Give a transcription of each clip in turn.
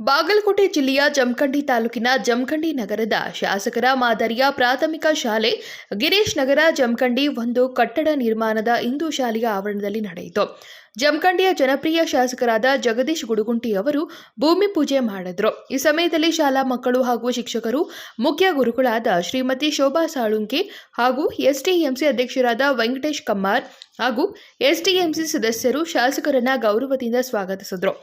ಬಾಗಲಕೋಟೆ ಜಿಲ್ಲೆಯ ಜಮಖಂಡಿ ತಾಲೂಕಿನ ಜಮಖಂಡಿ ನಗರದ ಶಾಸಕರ ಮಾದರಿಯ ಪ್ರಾಥಮಿಕ ಶಾಲೆ ಗಿರೀಶ್ ನಗರ ಜಮಖಂಡಿ ಒಂದು ಕಟ್ಟಡ ನಿರ್ಮಾಣದ ಇಂದು ಶಾಲೆಯ ಆವರಣದಲ್ಲಿ ನಡೆಯಿತು. ಜಮಖಂಡಿಯ ಜನಪ್ರಿಯ ಶಾಸಕರಾದ ಜಗದೀಶ್ ಗುಡುಗುಂಟಿ ಅವರು ಭೂಮಿ ಪೂಜೆ ಮಾಡಿದ್ರು. ಈ ಸಮಯದಲ್ಲಿ ಶಾಲಾ ಮಕ್ಕಳು ಹಾಗೂ ಶಿಕ್ಷಕರು, ಮುಖ್ಯ ಗುರುಗಳಾದ ಶ್ರೀಮತಿ ಶೋಭಾ ಸಾಳುಂಕೆ ಹಾಗೂ ಎಸ್ಟಿಎಂಸಿ ಅಧ್ಯಕ್ಷರಾದ ವೆಂಕಟೇಶ್ ಕಮ್ಮಾರ್ ಹಾಗೂ ಎಸ್ಟಿಎಂಸಿ ಸದಸ್ಯರು ಶಾಸಕರನ್ನ ಗೌರವದಿಂದ ಸ್ವಾಗತಿಸಿದ್ರು.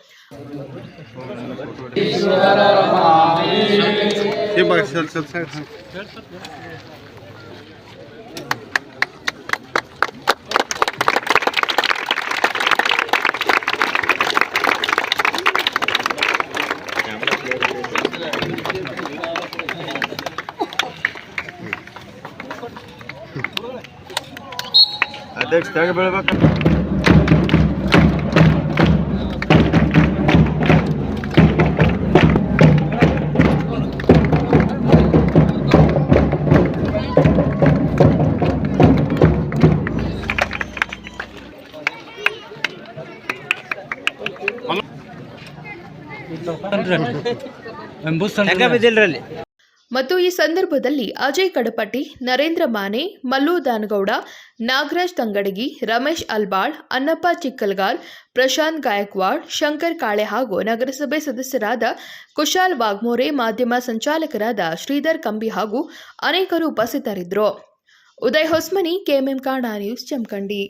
ಅಧ್ಯಕ್ಷ ತೆಗೆ ಬೀಳ್ಬೇಕು. ಹೆಂಗ ಬಿದ್ದಿಲ್ರಲ್ಲಿ ಮತ್ತು ಈ ಸಂದರ್ಭದಲ್ಲಿ ಅಜಯ್ ಕಡಪಟ್ಟಿ, ನರೇಂದ್ರ ಮಾನೆ, ಮಲ್ಲು ದಾನಗೌಡ, ನಾಗರಾಜ್ ತಂಗಡಗಿ, ರಮೇಶ್ ಅಲ್ಬಾಳ್, ಅನ್ನಪ್ಪ ಚಿಕ್ಕಲ್ಗಾಲ್, ಪ್ರಶಾಂತ್ ಗಾಯಕ್ವಾಡ್, ಶಂಕರ್ ಕಾಳೆ ಹಾಗೂ ನಗರಸಭೆ ಸದಸ್ಯರಾದ ಕುಶಾಲ್ ವಾಗ್ಮೋರೆ, ಮಾಧ್ಯಮ ಸಂಚಾಲಕರಾದ ಶ್ರೀಧರ್ ಕಂಬಿ ಹಾಗೂ ಅನೇಕರು ಉಪಸ್ಥಿತರಿದ್ದರು. ಉದಯ್ ಹೊಸ್ಮನಿ, ಕೆಎಂಎಂ ಕಾಣ ನ್ಯೂಸ್, ಚಮಕಂಡಿ.